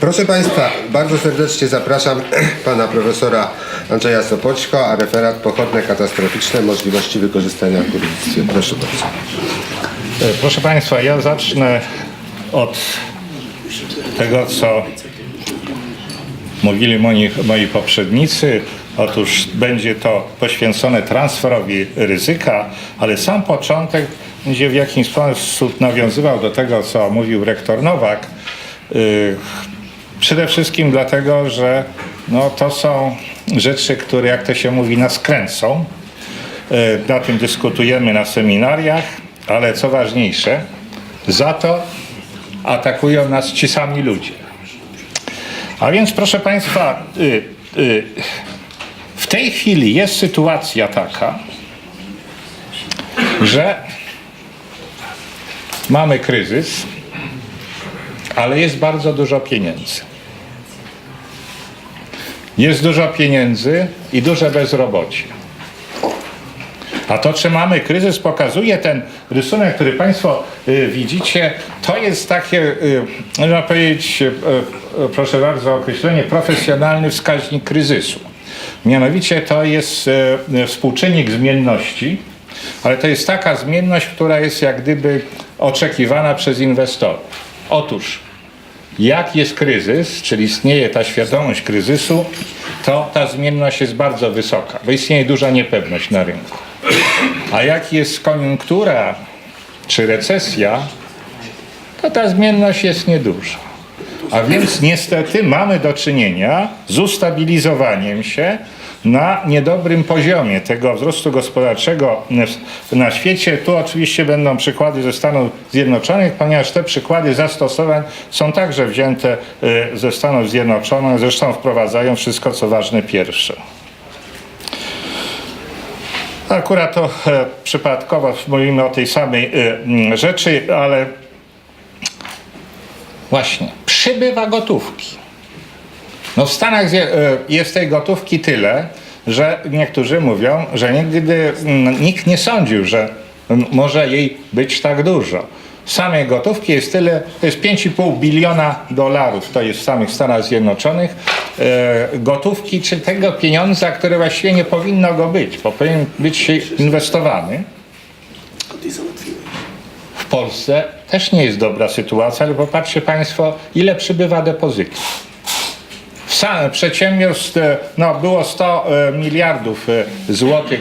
Proszę Państwa, bardzo serdecznie zapraszam Pana Profesora Andrzeja Sopoćko, a referat pochodne katastroficzne możliwości wykorzystania w górnictwie. Proszę bardzo. E, Proszę Państwa, ja zacznę od tego, co mówili moi, moi poprzednicy. Otóż będzie to poświęcone transferowi ryzyka, ale sam początek będzie w jakiś sposób nawiązywał do tego, co mówił rektor Nowak. Yy, Przede wszystkim dlatego, że no, to są rzeczy, które, jak to się mówi, nas kręcą. E, Na tym dyskutujemy na seminariach, ale co ważniejsze, za to atakują nas ci sami ludzie. A więc, proszę Państwa, y, y, w tej chwili jest sytuacja taka, że mamy kryzys, ale jest bardzo dużo pieniędzy. Jest dużo pieniędzy i duże bezrobocie. A to, czy mamy kryzys, pokazuje ten rysunek, który Państwo y, widzicie. To jest takie, y, można powiedzieć, y, y, proszę bardzo, określenie profesjonalny wskaźnik kryzysu. Mianowicie to jest y, współczynnik zmienności, ale to jest taka zmienność, która jest jak gdyby oczekiwana przez inwestorów. Otóż jak jest kryzys, czyli istnieje ta świadomość kryzysu, to ta zmienność jest bardzo wysoka, bo istnieje duża niepewność na rynku. A jak jest koniunktura czy recesja, to ta zmienność jest nieduża. A więc niestety mamy do czynienia z ustabilizowaniem się na niedobrym poziomie tego wzrostu gospodarczego na świecie. Tu oczywiście będą przykłady ze Stanów Zjednoczonych, ponieważ te przykłady zastosowań są także wzięte y, ze Stanów Zjednoczonych, zresztą wprowadzają wszystko co ważne pierwsze. Akurat to e, przypadkowo mówimy o tej samej mm, rzeczy, ale właśnie przybywa gotówki. No w Stanach e, jest tej gotówki tyle, że niektórzy mówią, że nigdy mm, nikt nie sądził, że może jej być tak dużo. Samej gotówki jest tyle, to jest 5,5 biliona dolarów, to jest w samych Stanach Zjednoczonych, e, gotówki, czy tego pieniądza, które właściwie nie powinno go być, bo powinien być inwestowany. W Polsce też nie jest dobra sytuacja, ale popatrzcie Państwo, ile przybywa depozytów. Przedsiębiorstw e, no, było 100 e, miliardów e, złotych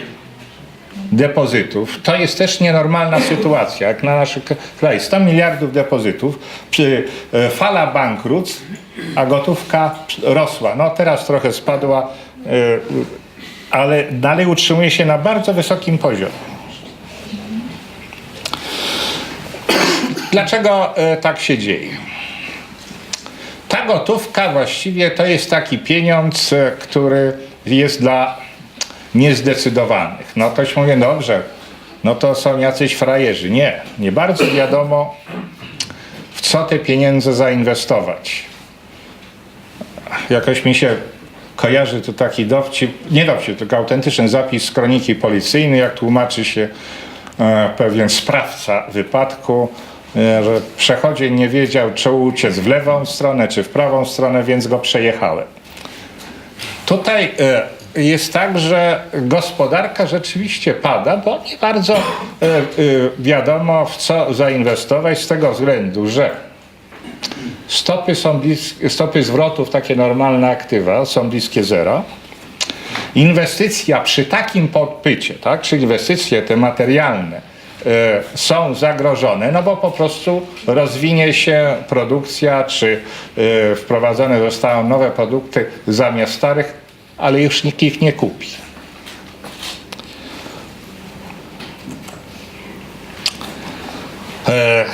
depozytów. To jest też nienormalna sytuacja, jak na naszym kraju. 100 miliardów depozytów, przy, fala bankructw, a gotówka rosła. No teraz trochę spadła, ale dalej utrzymuje się na bardzo wysokim poziomie. Dlaczego tak się dzieje? Gotówka właściwie to jest taki pieniądz, e, który jest dla niezdecydowanych. No ktoś mówi, dobrze, no to są jacyś frajerzy. Nie, nie bardzo wiadomo, w co te pieniądze zainwestować. Jakoś mi się kojarzy tu taki dowcip, nie dowcip, tylko autentyczny zapis z kroniki policyjnej, jak tłumaczy się e, pewien sprawca wypadku, że przechodzień nie wiedział, czy uciec w lewą stronę, czy w prawą stronę, więc go przejechałem. Tutaj e, jest tak, że gospodarka rzeczywiście pada, bo nie bardzo e, e, wiadomo w co zainwestować z tego względu, że stopy, są bliskie, stopy zwrotów, takie normalne aktywa są bliskie zero. Inwestycja przy takim podpycie, tak, czy inwestycje te materialne e, są zagrożone, no bo po prostu rozwinie się produkcja, czy e, wprowadzone zostaną nowe produkty zamiast starych, ale już nikt ich nie kupi. E,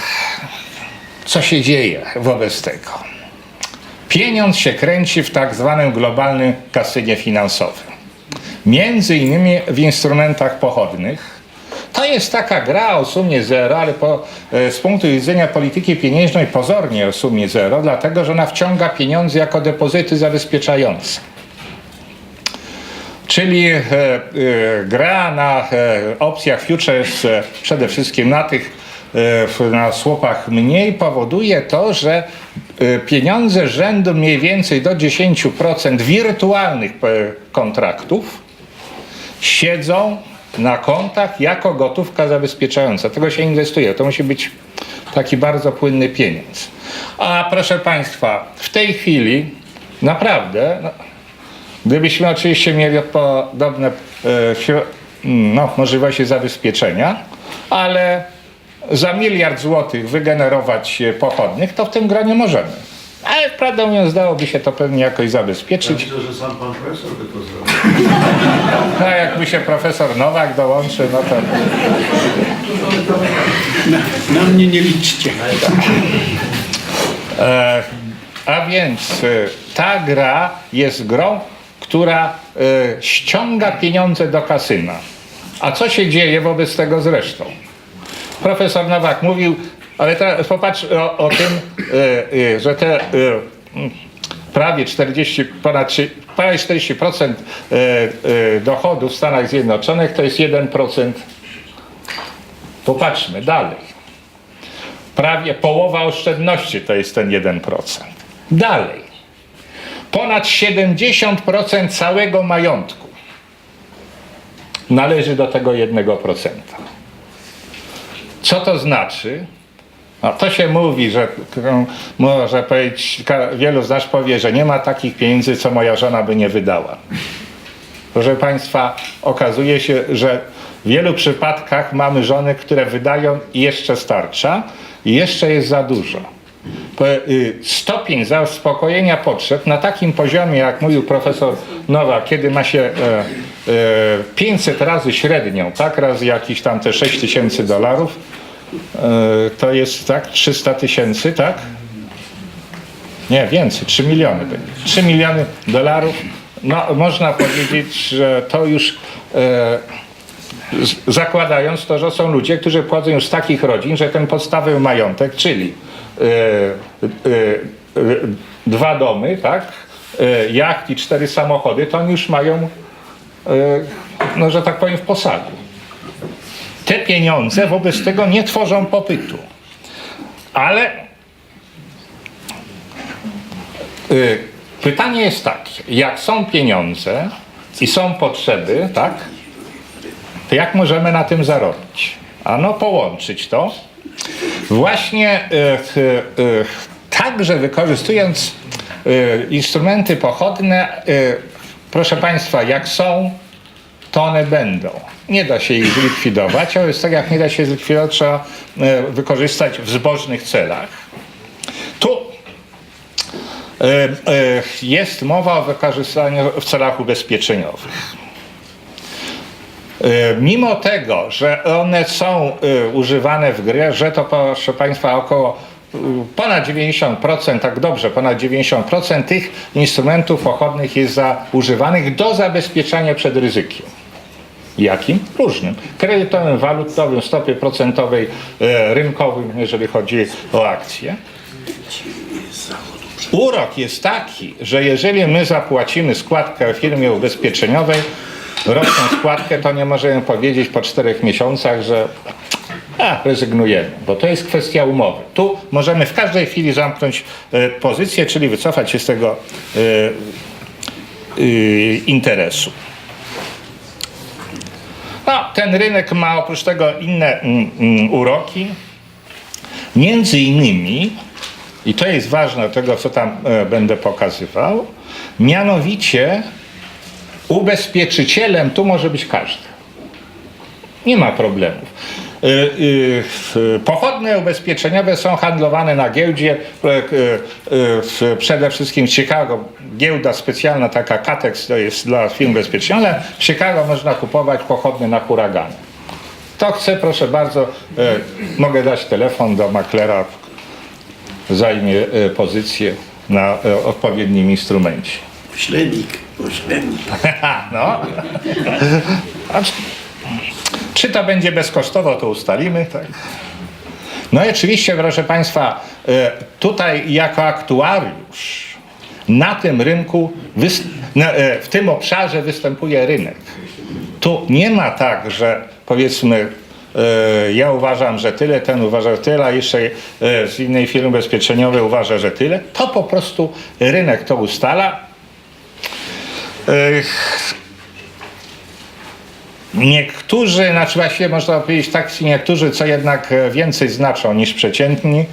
Co się dzieje wobec tego? Pieniądz się kręci w tak zwanym globalnym kasynie finansowym. Między innymi w instrumentach pochodnych. Jest taka gra o sumie zero, ale po, e, z punktu widzenia polityki pieniężnej pozornie o sumie zero, dlatego że ona wciąga pieniądze jako depozyty zabezpieczające. Czyli e, e, gra na e, opcjach futures, e, przede wszystkim na tych w- na słupach mniej, powoduje to, że e, pieniądze rzędu mniej więcej do 10% wirtualnych e, kontraktów siedzą na kontach jako gotówka zabezpieczająca. Tego się inwestuje. To musi być taki bardzo płynny pieniądz. A proszę Państwa, w tej chwili naprawdę, no, gdybyśmy oczywiście mieli podobne e, śro- no, możliwości zabezpieczenia, ale za miliard złotych wygenerować e, pochodnych, to w tym gronie możemy. Ale prawdę mówiąc, dałoby się to pewnie jakoś zabezpieczyć. Myślę, że sam pan profesor by to zrobił. A jakby się profesor Nowak dołączy, no to Na, na mnie nie liczcie. E, a więc e, ta gra jest grą, która e, ściąga pieniądze do kasyna. A co się dzieje wobec tego zresztą? Profesor Nowak mówił, ale teraz popatrz o, o tym, e, e, że te e, mm, prawie 40, ponad trzy- prawie 40% e, e, dochodów w Stanach Zjednoczonych to jest 1%. Popatrzmy dalej. Prawie połowa oszczędności to jest ten 1%. Dalej. Ponad 70% całego majątku należy do tego 1%. Co to znaczy? No, to się mówi, że może powiedzieć, wielu z nas powie, że nie ma takich pieniędzy, co moja żona by nie wydała. Proszę Państwa, okazuje się, że w wielu przypadkach mamy żony, które wydają i jeszcze starcza i jeszcze jest za dużo. Y, Stopień zaspokojenia potrzeb na takim poziomie, jak mówił profesor Nowa, kiedy ma się e, e, 500 razy średnią, tak, razy jakieś tam te 6 tysięcy dolarów, e, to jest tak 300 tysięcy, tak? Nie, więcej, 3 miliony będzie. 3 miliony dolarów. No, można powiedzieć, że to już e, zakładając to, że są ludzie, którzy pochodzą już z takich rodzin, że ten podstawowy majątek, czyli e, e, e, dwa domy, tak, e, jacht i cztery samochody, to oni już mają, e, no, że tak powiem, w posagu. Te pieniądze wobec tego nie tworzą popytu. Ale Y, Pytanie jest takie, jak są pieniądze i są potrzeby, tak, to jak możemy na tym zarobić? Ano połączyć to właśnie y, y, y, także wykorzystując y, instrumenty pochodne, y, proszę Państwa, jak są, to one będą. Nie da się ich zlikwidować, ale tak jak nie da się zlikwidować, trzeba y, wykorzystać w zbożnych celach. Tu E, e, jest mowa o wykorzystaniu w celach ubezpieczeniowych. E, Mimo tego, że one są e, używane w grze, że to proszę Państwa około e, ponad 90%, tak dobrze, ponad 90% tych instrumentów pochodnych jest za, używanych do zabezpieczania przed ryzykiem. Jakim? Różnym. Kredytowym, walutowym, stopie procentowej, e, rynkowym, jeżeli chodzi o akcje. Urok jest taki, że jeżeli my zapłacimy składkę firmie ubezpieczeniowej, roczną składkę, to nie możemy powiedzieć po czterech miesiącach, że a, rezygnujemy, bo to jest kwestia umowy. Tu możemy w każdej chwili zamknąć e, pozycję, czyli wycofać się z tego e, e, interesu. No, ten rynek ma oprócz tego inne mm, mm, uroki. Między innymi, i to jest ważne tego, co tam e, będę pokazywał, mianowicie ubezpieczycielem tu może być każdy. Nie ma problemów. Y, y, Pochodne ubezpieczeniowe są handlowane na giełdzie, y, przede wszystkim w Chicago. Giełda specjalna, taka Catex, to jest dla firm ubezpieczeniowych, w Chicago można kupować pochodne na huragany. To chcę, proszę bardzo, mogę dać telefon do maklera, zajmie pozycję na odpowiednim instrumencie. Pośrednik, pośrednik. no. Czy, to będzie bezkosztowo, to ustalimy. Tak? No i oczywiście, proszę Państwa, e, tutaj jako aktuariusz na tym rynku, e, w tym obszarze występuje rynek. Tu nie ma tak, że powiedzmy e, ja uważam, że tyle, ten uważa, że tyle, a jeszcze z innej firmy ubezpieczeniowej uważa, że tyle, to po prostu rynek to ustala. Niektórzy, znaczy właściwie można powiedzieć tak, niektórzy, co jednak e, więcej znaczą niż przeciętni,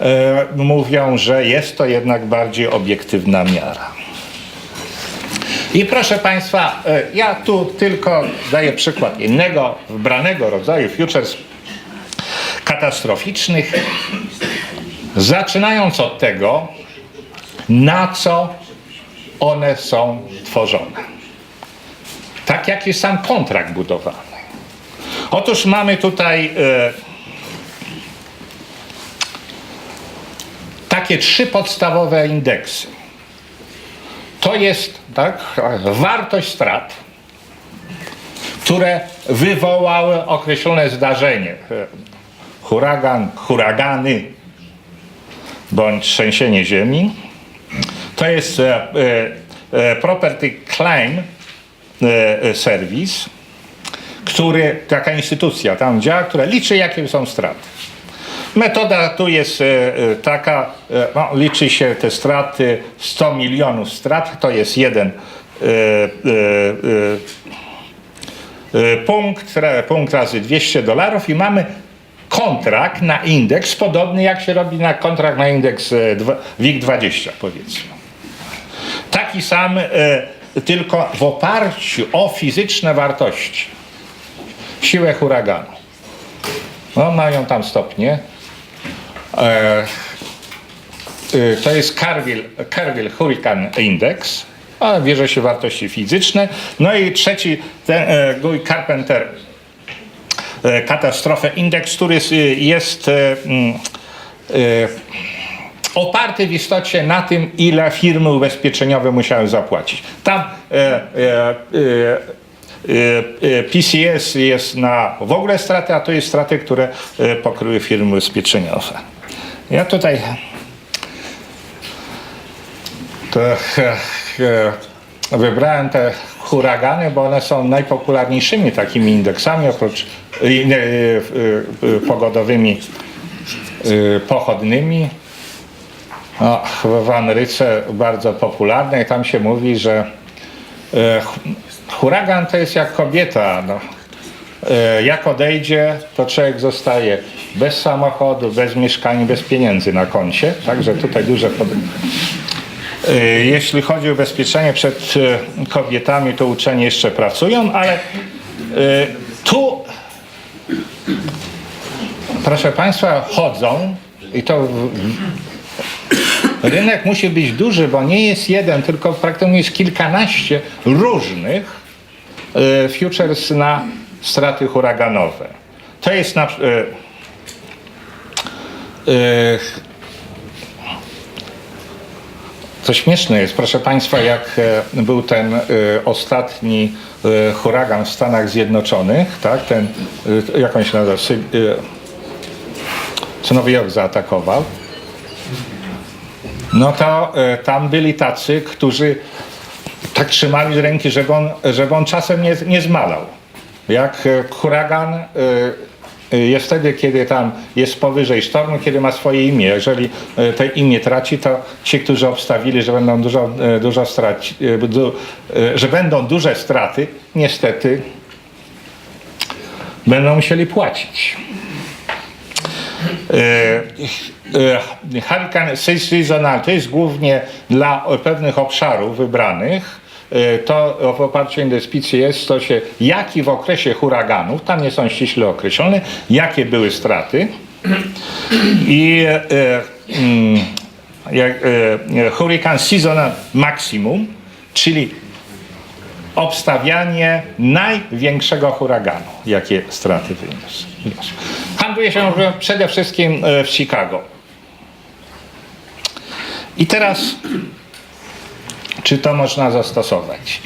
e, mówią, że jest to jednak bardziej obiektywna miara. I proszę Państwa, e, ja tu tylko daję przykład innego wybranego rodzaju futures katastroficznych, zaczynając od tego, na co one są tworzone. Tak jak jest sam kontrakt budowany. Otóż mamy tutaj e, takie trzy podstawowe indeksy. To jest tak, wartość strat, które wywołały określone zdarzenie. E, Huragan, huragany bądź trzęsienie ziemi. To jest e, e, e, Property Claim e, e, Service, który, taka instytucja tam działa, która liczy jakie są straty. Metoda tu jest e, taka, no, liczy się te straty, 100 milionów strat, to jest jeden punkt, punkt razy 200 dolarów i mamy kontrakt na indeks, podobny jak się robi na kontrakt na indeks e, dwa- WIG20 powiedzmy. Taki sam, tylko w oparciu o fizyczne wartości. Siłę huraganu. No, mają tam stopnie. E, y, to jest Carville Hurricane Index, a bierze się wartości fizyczne. No i trzeci, ten e, Guy Carpenter e, Katastrofę Index, który jest, jest e, mm, e, oparty w istocie na tym, ile firmy ubezpieczeniowe musiały zapłacić. Tam e, e, e, e, e, PCS jest na w ogóle straty, a to jest straty, które e, pokryły firmy ubezpieczeniowe. Ja tutaj wybrałem te huragany, bo one są najpopularniejszymi takimi indeksami, oprócz pogodowymi, e, pochodnymi. No, w Ameryce bardzo popularne i tam się mówi, że e, hu- huragan to jest jak kobieta. No. E, jak odejdzie, to człowiek zostaje bez samochodu, bez mieszkania, bez pieniędzy na koncie. Także tutaj duże. E, Jeśli chodzi o ubezpieczenie przed kobietami, to uczeni jeszcze pracują, ale tu proszę Państwa, chodzą i to rynek musi być duży, bo nie jest jeden, tylko praktycznie jest kilkanaście różnych e, futures na straty huraganowe. To jest na, e, e, to śmieszne jest, proszę Państwa, jak był ten ostatni huragan w Stanach Zjednoczonych, tak, ten, jak on się nazywa, co Nowy Jork zaatakował, no to e, tam byli tacy, którzy tak trzymali z ręki, żeby on, żeby on czasem nie, nie zmalał. Jak e, huragan e, jest wtedy, kiedy tam jest powyżej sztormu, kiedy ma swoje imię. Jeżeli to imię traci, to ci, którzy obstawili, że będą dużo, dużo straci, że będą duże straty, niestety będą musieli płacić. E, e, Hurricane seasonal to jest głównie dla pewnych obszarów wybranych. E, To w oparciu o indeks PCS to się jaki w okresie huraganów, tam nie są ściśle określone, jakie były straty. I e, mm, e, Hurricane Seasonal Maximum, czyli obstawianie największego huraganu, jakie straty wyniósł. Handluje się przede wszystkim e, w Chicago. I teraz, czy to można zastosować?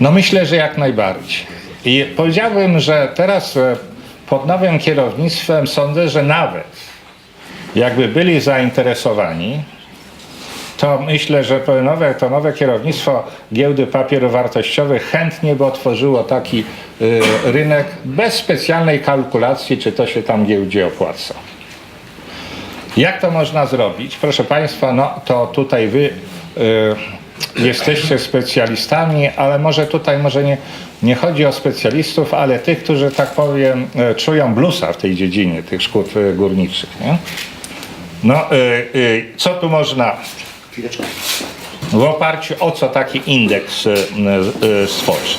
No myślę, że jak najbardziej. I powiedziałbym, że teraz e, pod nowym kierownictwem sądzę, że nawet jakby byli zainteresowani, to myślę, że to nowe, to nowe kierownictwo giełdy papierów wartościowych chętnie by otworzyło taki y, rynek bez specjalnej kalkulacji, czy to się tam giełdzie opłaca. Jak to można zrobić? Proszę Państwa, no to tutaj Wy y, jesteście specjalistami, ale może tutaj może nie, nie chodzi o specjalistów, ale tych, którzy tak powiem y, czują blusa w tej dziedzinie tych szkód y, górniczych. Nie? No, y, y, co tu można w oparciu o co taki indeks y, y, stworzyć?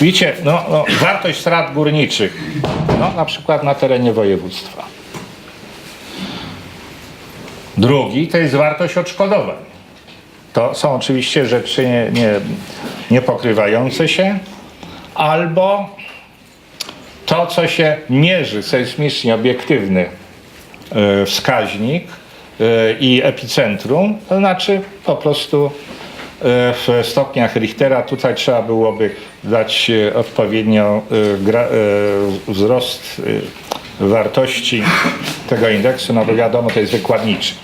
Widzicie, no, no, wartość strat górniczych, no, na przykład na terenie województwa. Drugi to jest wartość odszkodowań. To są oczywiście rzeczy nie, nie, nie pokrywające się, albo to, co się mierzy, sejsmicznie obiektywny e, wskaźnik i epicentrum, to znaczy po prostu e, w stopniach Richtera tutaj trzeba byłoby dać e, odpowiednio e, wzrost wartości tego indeksu, no bo wiadomo, to jest wykładniczy.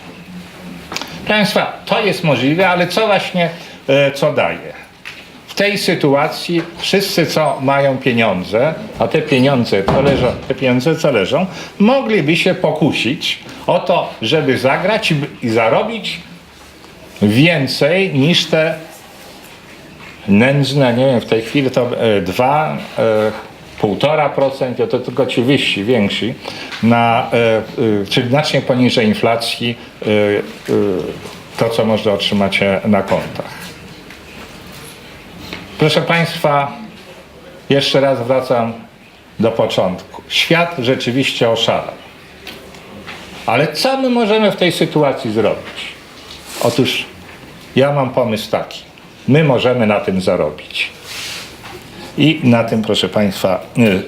Proszę Państwa, to jest możliwe, ale co właśnie, co daje? Tej sytuacji wszyscy, co mają pieniądze, a te pieniądze, to leżą, te pieniądze co leżą, mogliby się pokusić o to, żeby zagrać i, zarobić więcej niż te nędzne, nie wiem, w tej chwili to e, dwa, e, półtora procent, to tylko ci wyżsi, więksi, na, e, czyli znacznie poniżej inflacji, to co można otrzymać na kontach. Proszę Państwa, jeszcze raz wracam do początku. Świat rzeczywiście oszalał. Ale co my możemy w tej sytuacji zrobić? Otóż ja mam pomysł taki. My możemy na tym zarobić. I na tym, proszę Państwa, y,